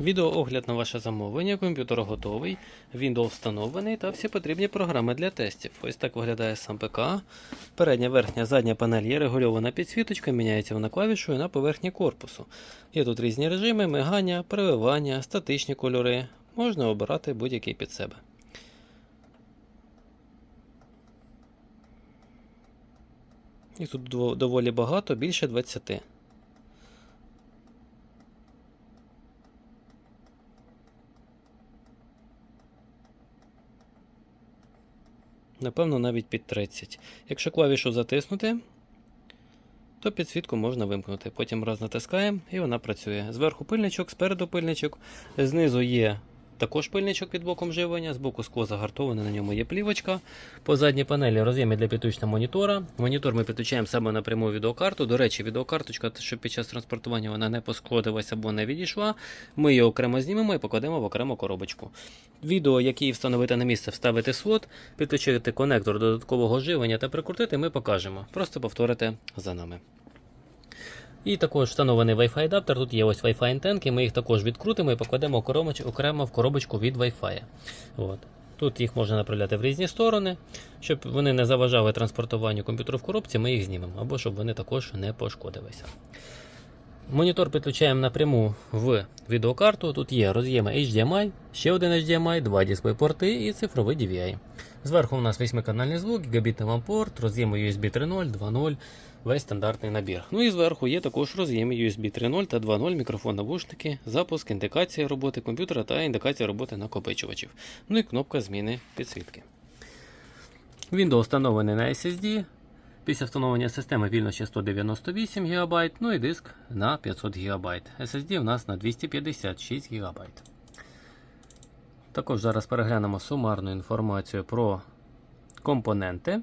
Відеоогляд на ваше замовлення, комп'ютер готовий, Windows встановлений та всі потрібні програми для тестів. Ось так виглядає сам ПК. Передня, верхня, задня панель є регульована підсвіточка, міняється вона клавішою на поверхні корпусу. Є тут різні режими, мигання, переливання, статичні кольори. Можна обирати будь-який під себе. І тут доволі багато, більше 20. Напевно, навіть під 30. Якщо клавішу затиснути, то підсвітку можна вимкнути. Потім раз натискаємо і вона працює. Зверху пильничок, спереду пильничок, знизу є також пильничок під боком живлення, збоку скло загартоване, на ньому є плівочка. По задній панелі роз'єми для підключення монітора. Монітор ми підключаємо саме напряму відеокарту. До речі, відеокарточка, щоб під час транспортування вона не пошкодилася або не відійшла. Ми її окремо знімемо і покладемо в окрему коробочку. Відео, які встановити на місце, вставити слот, підключити конектор додаткового живлення та прикрутити, ми покажемо. Просто повторите за нами. І також встановлений Wi-Fi адаптер. Тут є ось Wi-Fi антенки, ми їх також відкрутимо і покладемо окремо- в коробочку від Wi-Fi. От. Тут їх можна направляти в різні сторони. Щоб вони не заважали транспортуванню комп'ютеру в коробці, ми їх знімемо, або щоб вони також не пошкодилися. Монітор підключаємо напряму в відеокарту. Тут є роз'єми HDMI, ще один HDMI, два DisplayPorти і цифровий DVI. Зверху у нас 8-канальний звук, гігабітний вам порт, роз'єми USB 3.0, 2.0, весь стандартний набір. Ну і зверху є також роз'єми USB 3.0 та 2.0, мікрофон навушники, запуск, індикація роботи комп'ютера та індикація роботи накопичувачів. Ну і кнопка зміни підсвітки. Windows встановлений на SSD. Після встановлення системи вільно ще 198 ГБ, ну і диск на 500 ГБ. SSD у нас на 256 ГБ. Також зараз переглянемо сумарну інформацію про компоненти.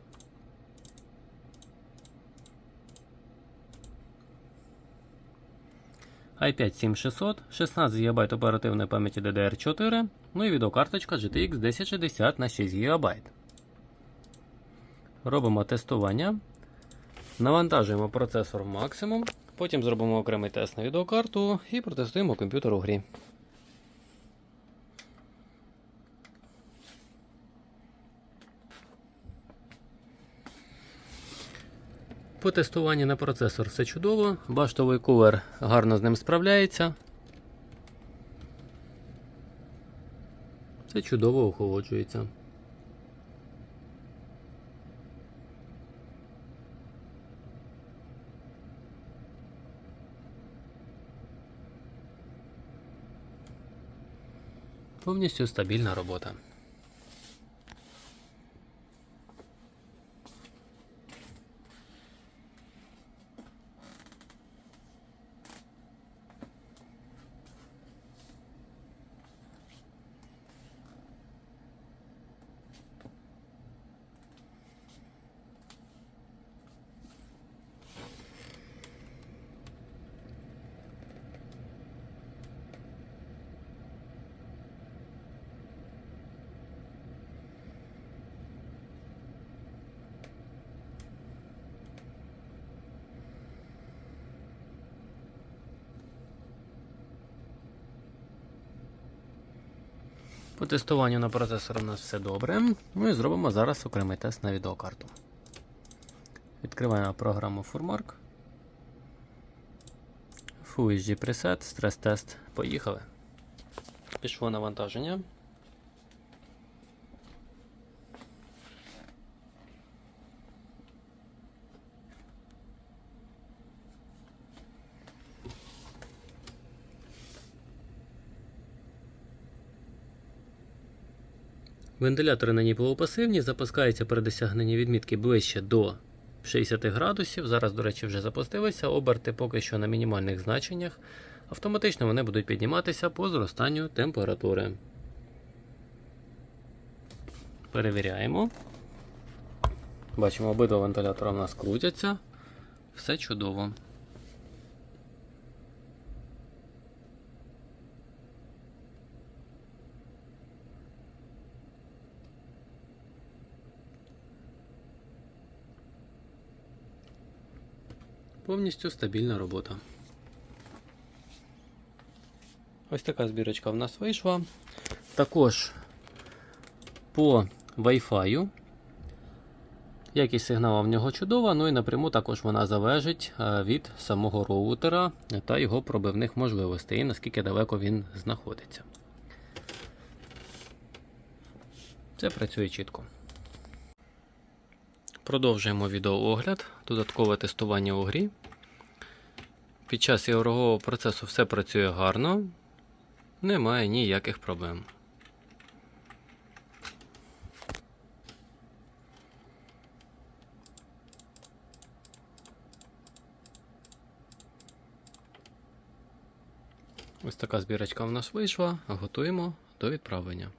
i5 7600, 16 ГБ оперативної пам'яті DDR4, ну і відеокарточка GTX 1060 на 6 ГБ. Робимо тестування. Навантажуємо процесор максимум, потім зробимо окремий тест на відеокарту і протестуємо комп'ютер у грі. По тестуванні на процесор все чудово, баштовий кулер гарно з ним справляється. Все чудово охолоджується. Повністю стабільна робота. По тестуванню на процесор у нас все добре. Ну і зробимо зараз окремий тест на відеокарту. Відкриваємо програму Furmark. FUSG Preset, стрес-тест. Поїхали. Пішло навантаження. Вентилятори на ній полупасивні, запускаються при досягненні відмітки ближче до 60 градусів. Зараз, до речі, вже запустилися. Оберти поки що на мінімальних значеннях. Автоматично вони будуть підніматися по зростанню температури. Перевіряємо. Бачимо, обидва вентилятора в нас крутяться. Все чудово. Повністю стабільна робота. Ось така збірочка в нас вийшла. Також по Wi-Fi. Якість сигналу в нього чудова, ну і напряму також вона залежить е, від самого роутера та його пробивних можливостей, і наскільки далеко він знаходиться. Це працює чітко. Продовжуємо відеоогляд, додаткове тестування у грі. Під час ігрового процесу все працює гарно, немає ніяких проблем. Ось така збірочка в нас вийшла. Готуємо до відправлення.